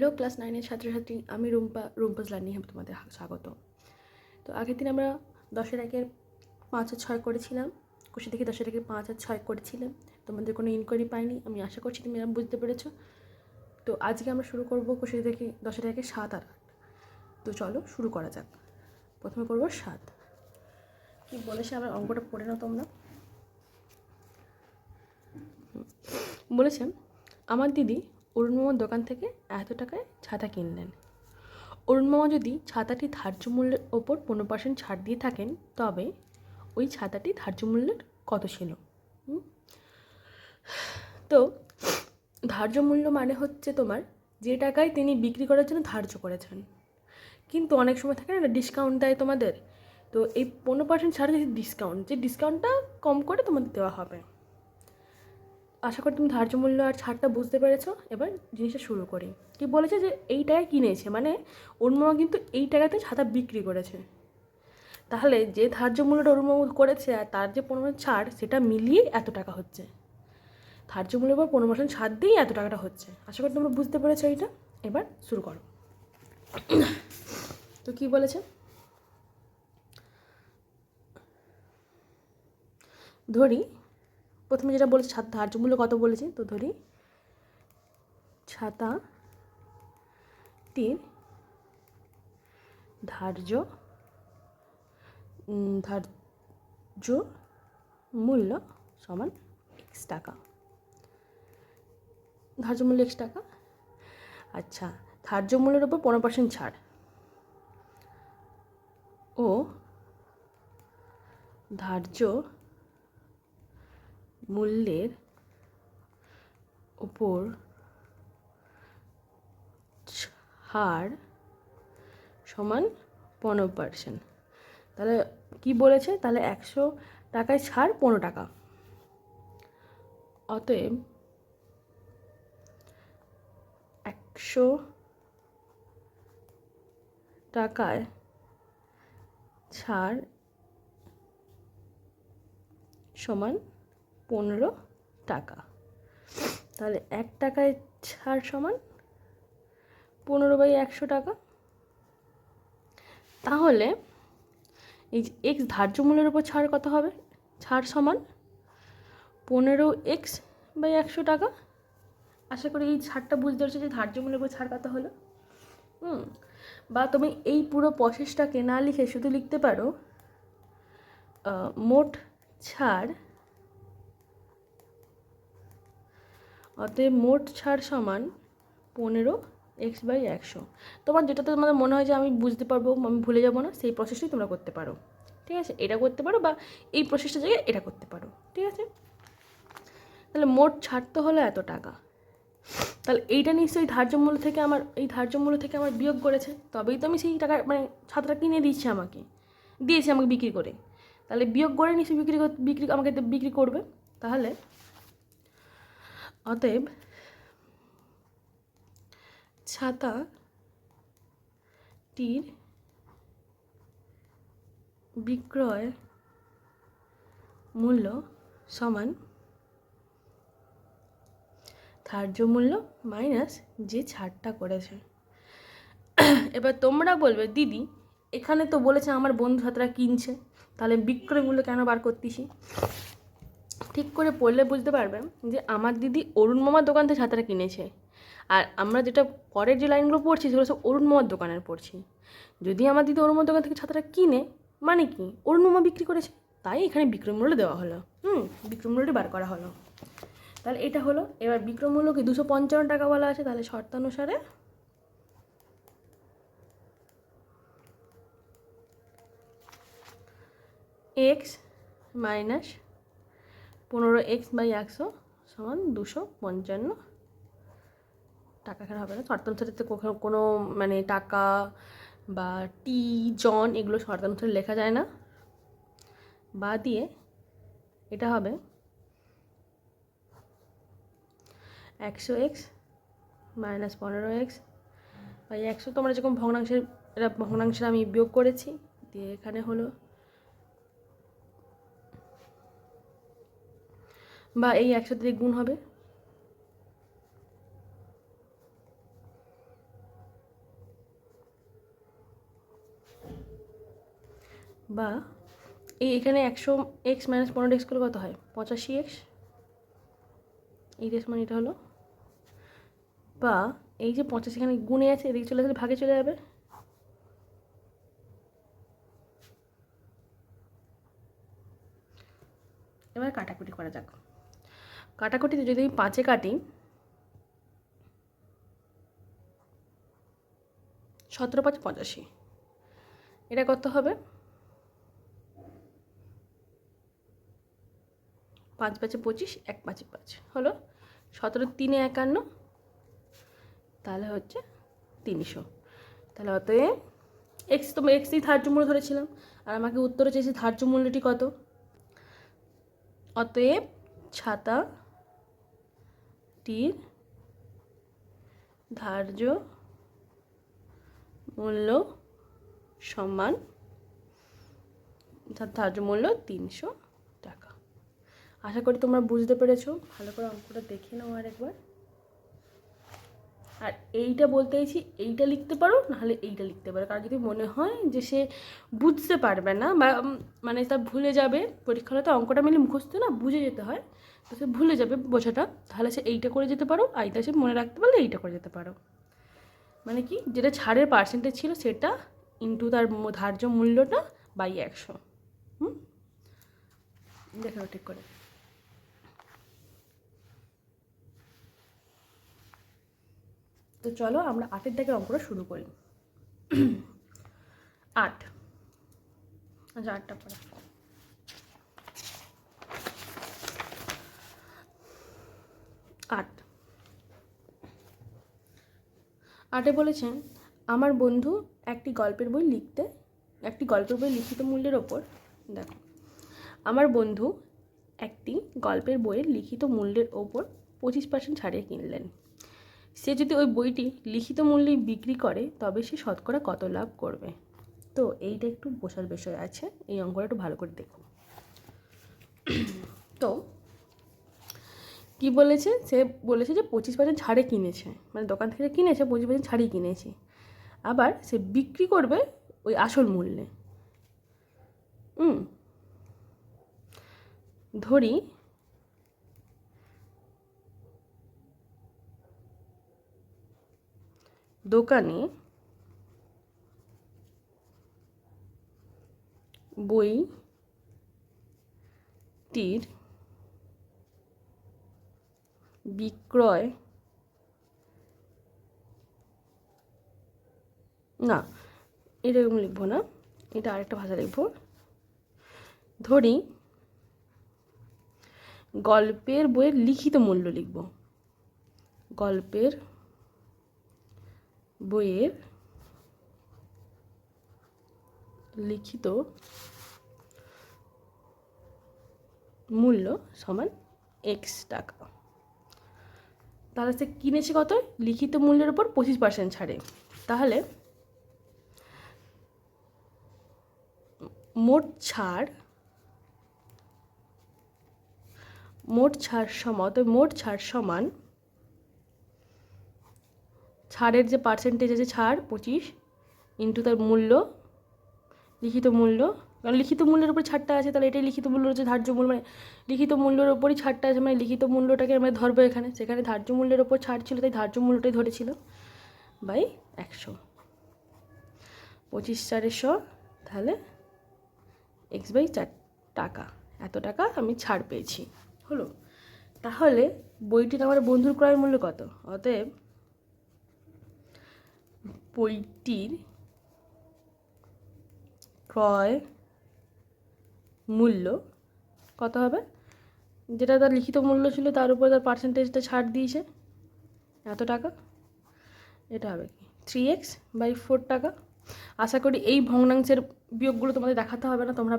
Hello, class নাইনের ছাত্রছাত্রী, আমি রুম্পা, রুম্পাস লার্নিং হবে তোমাদের স্বাগত তো আগের দিন আমরা দশের একের পাঁচ আর ছয় করেছিলাম কোষে দেখে দশের একের পাঁচ আর ছয় করেছিলাম। তোমাদের কোনো ইনকোয়ারি পাইনি, আমি আশা করছি তুমি এরকম বুঝতে পেরেছ। তো আজকে আমরা শুরু করব কোষে দেখে দশের একের সাত আর আট। তো চলো শুরু করা যাক। প্রথমে করব সাত। কি বলেছে? আমার অঙ্কটা পড়ে নাও তোমরা। বলেছেন আমার দিদি অরুণ মামার দোকান থেকে এত টাকায় ছাতা কিনলেন অরুণ মামা যদি ছাতাটি ধার্য মূল্যের ওপর পনেরো পার্সেন্ট ছাড় দিয়ে থাকেন, তবে ওই ছাতাটি ধার্য মূল্যের কত ছিল? তো ধার্য মূল্য মানে হচ্ছে তোমার যে টাকায় তিনি বিক্রি করার জন্য ধার্য করেছেন। কিন্তু অনেক সময় থাকে না ডিসকাউন্ট দেয় তোমাদের। তো এই পনেরো পার্সেন্ট ছাড়ে ডিসকাউন্ট যে ডিসকাউন্টটা কম করে তোমাদের দেওয়া হবে। আশা করি তুমি ধার্য মূল্য আর ছাড়টা বুঝতে পেরেছ। এবার জিনিসটা শুরু করি। কি বলেছে যে এই টাকায় কিনেছে? মানে অরুণমামা কিন্তু এই টাকাতে ছাতা বিক্রি করেছে। তাহলে যে ধার্য মূল্যটা অরুণমামা করেছে আর তার যে পনেরো ছাড়, সেটা মিলিয়ে এত টাকা হচ্ছে। ধার্য মূল্যের পর পনেরো পার্সেন্ট ছাড় দিয়েই এত টাকাটা হচ্ছে। আশা করি তোমরা বুঝতে পেরেছ এইটা। এবার শুরু করো। তো কি বলেছে? ধরি প্রথমে যেটা বলেছে, ছাতা ধার্য মূল্য কত বলেছে? তো ধরি ছাতাটির ধার্য ধার্য মূল্য সমান এক্স টাকা। ধার্য মূল্য এক্স টাকা? আচ্ছা ধার্য মূল্যের উপর পনেরো পার্সেন্ট ছাড়। ও, ধার্য মূল্যের উপর ছাড় সমান পনেরো পার্সেন্ট তাহলে কি বলেছে? তাহলে একশো টাকায় ছাড় পনেরো টাকা। অতএব একশো টাকায় ছাড় সমান পনেরো টাকা। তাহলে এক টাকায় ছাড় সমান পনেরো বাই একশো টাকা। তাহলে এই এক্স ধার্য মূল্যের উপর ছাড় কত হবে? ছাড় সমান পনেরো এক্স বাই একশো টাকা। আশা করি এই ছাড়টা বুঝতে পারছ যে ধার্য মূল্যের উপর ছাড় কত হলো। হুম, বা তুমি এই পুরো প্রসেসটাকে না লিখে শুধু লিখতে পারো মোট ছাড় অতএব মোট ছাড় সমান পনেরো এক্স বাই একশো। তোমার যেটাতে তোমাদের মনে হয় যে আমি বুঝতে পারব, আমি ভুলে যাব না, সেই প্রসেসটাই তোমরা করতে পারো। ঠিক আছে? এটা করতে পারো বা এই প্রসেসটা জায়গায় এটা করতে পারো। ঠিক আছে? তাহলে মোট ছাড় তো হলো এত টাকা। তাহলে এইটা নিশ্চয়ই ধার্য মূল্য থেকে আমার, এই ধার্য মূল্য থেকে আমার বিয়োগ করেছে। তবেই তো আমি সেই টাকা মানে ছাত্রটা কিনে দিচ্ছে আমাকে। দিয়েছে আমাকে বিক্রি করে। তাহলে বিয়োগ করে নিশ্চয়ই বিক্রি কর- বিক্রি আমাকে বিক্রি করবে। তাহলে অতএব ছাতাটির বিক্রয় মূল্য সমান ধার্য মূল্য মাইনাস যে ছাড়টা করেছে। এবার তোমরা বলবে, দিদি, এখানে তো বলেছে আমার বন্ধু ছাত্ররা কিনছে, তাহলে বিক্রয় মূল্য কেন বার করতেছি ঠিক করে পড়লে বুঝতে পারবেন যে আমার দিদি অরুণ মামার দোকান থেকে ছাতাটা কিনেছে। আর আমরা যেটা পরের যে লাইনগুলো পড়ছি সেগুলো সব অরুণ মামার দোকানের পড়ছি। যদি আমার দিদি অরুণ দোকান থেকে ছাতাটা কিনে মানে কি? অরুণ মামা বিক্রি করেছে। তাই এখানে বিক্রয় মূল্য দেওয়া হলো। হুম বিক্রয় মূল্যটি বার করা হলো। তাহলে এটা হলো, এবার বিক্রয় মূল্য কি? দুশো পঞ্চান্ন টাকা বলা আছে। তাহলে শর্তানুসারে এক্স মাইনাস পনেরো এক্স বাই একশো সমান দুশো পঞ্চান্ন। টাকা এখানে হবে না? শর্তানুসারে কোনো মানে টাকা বা টি, জন এগুলো শর্তানুসারে লেখা যায় না। বা দিয়ে এটা হবে একশো এক্স মাইনাস পনেরো এক্স বা একশো। তোমরা যেরকম ভগ্নাংশের, এটা ভগ্নাংশের আমি বিয়োগ করেছি, দিয়ে এখানে হলো বা এই একশো দিয়ে গুণ হবে? বা এই এখানে একশো এক্স মাইনাস পনেরো এক্স কত হয়? পঁচাশি এক্স এই দেশ মানে এটা হলো। বা এই যে পঁচাশি এখানে গুণে আছে, এদিকে চলে আসলে ভাগে চলে যাবে। এবার কাটাকুটি করা যাক। কাটাকুটিতে যদি আমি পাঁচে কাটি, সতেরো পাঁচ পঁচাশি। এটা কত হবে? পাঁচ পাঁচে পঁচিশ, এক পাঁচে পাঁচ। হলো? সতেরো তিনে একান্ন, তাহলে হচ্ছে তিনশো। তাহলে অতএব এক্স তো এক্সই ধার্য মূল্য ধরেছিলাম, আর আমাকে উত্তরে চেয়েছে ধার্য মূল্যটি কত? অতএব ছাতাটির ধার্য মূল্য সমান ধার্য মূল্য তিনশো টাকা। আশা করি তোমরা বুঝতে পেরেছ। ভালো করে অঙ্কটা দেখে নাও আর একবার আর এইটা বলতে চাইছি, এইটা লিখতে পারো, নাহলে এইটা লিখতে পারো। কারণ যদি মনে হয় যে সে বুঝতে পারবে না বা মানে তা ভুলে যাবে পরীক্ষাটা তো অঙ্কটা মিলে মুখস্থ না, বুঝে যেতে হয়, তো সে ভুলে যাবে বোঝাটা, তাহলে সে এইটা করে যেতে পারো, আর এইটা সে মনে রাখতে পারলে এইটা করে যেতে পারো। মানে কি, যেটা ছাড়ের পার্সেন্টেজ ছিল সেটা ইন্টু তার ধার্য মূল্যটা বাই একশো। হুম? দেখে ঠিক করে। তো চলো আমরা আটের দাগের অঙ্কটা শুরু করি। আট। আচ্ছা আটটা পরে আট। আটে বলেছেন আমার বন্ধু একটি গল্পের বই লিখতে, একটি গল্পের বই লিখিত মূল্যের ওপর, দেখো, আমার বন্ধু একটি গল্পের বইয়ের লিখিত মূল্যের ওপর পঁচিশ পার্সেন্ট ছাড়িয়ে কিনলেন। সে যদি ওই বইটি লিখিত মূল্যে বিক্রি করে, তবে সে শতকরা কত লাভ করবে? তো এইটা একটু বোঝার বিষয় আছে। এই অঙ্কটা একটু ভালো করে দেখো তো কি বলেছে? সে বলেছে যে পঁচিশ পার্সেন্ট ছাড়ে কিনেছে। মানে দোকান থেকে কিনেছে, পঁচিশ পার্সেন্ট ছাড়িয়ে কিনেছে। আবার সে বিক্রি করবে ওই আসল মূল্যে। হুম ধরি দোকানে বইটির বিক্রয় না, এরকম লিখব না, এটা আরেকটা ভাষা লিখব। ধরি, গল্পের বইয়ের লিখিত মূল্য লিখব। গল্পের বইয়ের লিখিত মূল্য সমান এক্স টাকা। তাহলে সে কিনেছে কত? লিখিত মূল্যের উপর পঁচিশ পার্সেন্ট ছাড়ে। তাহলে মোট ছাড় মোট ছাড় সমান মোট ছাড় সমান ছাড়ের যে পার্সেন্টেজ আছে ছাড়, পঁচিশ ইন্টু তার মূল্য, লিখিত মূল্য, কারণ লিখিত মূল্যের উপর ছাড়টা আছে, তাহলে এটাই লিখিত মূল্য হচ্ছে ধার্য মূল্য মানে লিখিত মূল্যের ওপরই ছাড়টা আছে মানে লিখিত মূল্যটাকে আমরা ধরবো এখানে। সেখানে ধার্য মূল্যের ওপর ছাড় ছিল, তাই ধার্য মূল্যটাই ধরেছিল বাই একশো। পঁচিশ চারের তাহলে এক্স বাই চার টাকা। এত টাকা আমি ছাড় পেয়েছি। হলো? তাহলে বইটির আমার বন্ধুর ক্রয় মূল্য কত? অতএব বইটির ক্রয় মূল্য কত হবে? যেটা তার লিখিত মূল্য ছিল তার উপর তার পার্সেন্টেজটা ছাড় দিয়েছে। এত টাকা? এটা হবে কি? থ্রি এক্স বাই ফোর টাকা। আশা করি এই ভগ্নাংশের বিয়োগগুলো তোমাদের দেখাতে হবে না। তোমরা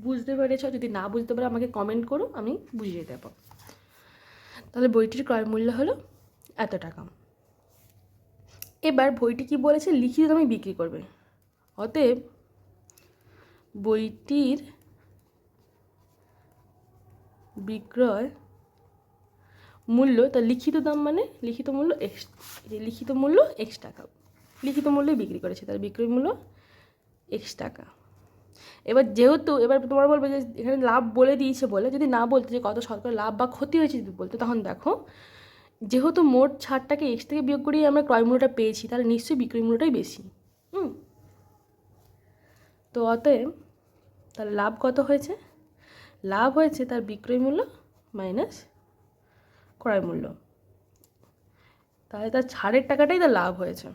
বুঝতে পেরেছ। যদি না বুঝতে পারো, আমাকে কমেন্ট করো। আমি বুঝিয়ে দেবো। তাহলে বইটির ক্রয় মূল্য হলো এত টাকা। এবার বইটি কি বলেছে লিখিত দামে বিক্রি করবে। অতএব বইটির বিক্রয় মূল্য, তার লিখিত দাম মানে লিখিত মূল্য এক্স লিখিত মূল্য এক্স টাকা। লিখিত মূল্যে বিক্রি করেছে, তার বিক্রয় মূল্য এক্স টাকা। এবার যেহেতু, এবার তোমার বলবে যে এখানে লাভ বলে দিয়েছে বলে, যদি না বলতে যে কত শতকরা লাভ বা ক্ষতি হয়েছে যদি বলতে, তখন দেখো যেহেতু মোট ছাড়টাকে এক্স থেকে বিয়োগ করিয়ে আমরা ক্রয় মূল্যটা পেয়েছি, তাহলে নিশ্চয়ই বিক্রয় মূল্যটাই বেশি। হুম। তো অতএব তাহলে লাভ কত হয়েছে? লাভ হয়েছে তার বিক্রয় মূল্য মাইনাস ক্রয় মূল্য। তাহলে তার ছাড়ের টাকাটাই তার লাভ হয়েছে।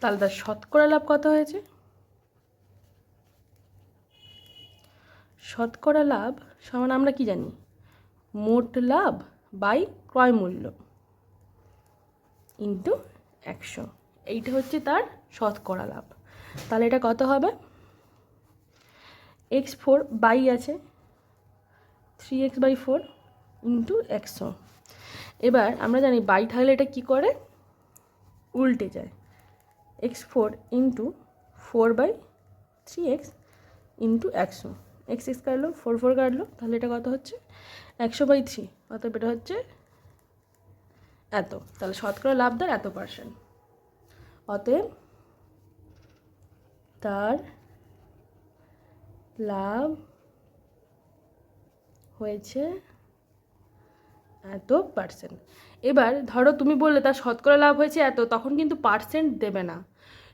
তাহলে তার শতকরা লাভ কত হয়েছে? শতকরা লাভ সমান আমরা কি জানি? মোট লাভ বাই ক্রয় মূল্য ইন্টু একশো। এইটা হচ্ছে তার শতকরা লাভ। তাহলে এটা কত হবে? এক্স ফোর বাই আছে। Three X by four into একশো। এবার আমরা জানি বাই থাকলে এটা কি করে? উল্টে যায়। X four into four by three X into একশো। এক্স এক্স কাটলো, ফোর ফোর কাটলো, তাহলে এটা কত হচ্ছে? একশো বাই থ্রি, অতএব এটা হচ্ছে এত। তাহলে শতকরা লাভ দেয় এত পার্সেন্ট অতএব তার লাভ হয়েছে এত পার্সেন্ট এবার ধরো তুমি বললে তার শতকরা লাভ হয়েছে এত, তখন কিন্তু পার্সেন্ট দেবে না।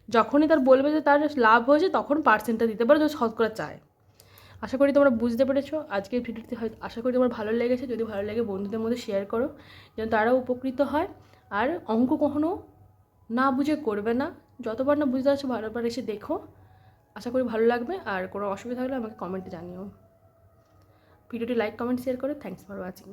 যখনই তার বলবে যে তার লাভ হয়েছে, তখন পার্সেন্টটা দিতে পারো যদি শতকরা চায়। আশা করি তোমরা বুঝতে পেরেছ। আজকের ভিডিওটি হয়তো, আশা করি তোমার ভালো লেগেছে। যদি ভালো লাগে বন্ধুদের মধ্যে শেয়ার করো, যেন তারাও উপকৃত হয়। আর অঙ্ক কখনো না বুঝে করবে না। যতবার না বুঝতে পারছ, বারবার এসে দেখো। আশা করি ভালো লাগবে। আর কোনো অসুবিধা হলে আমাকে কমেন্টে জানিও। ভিডিওটি লাইক কমেন্ট শেয়ার করো। Thanks for watching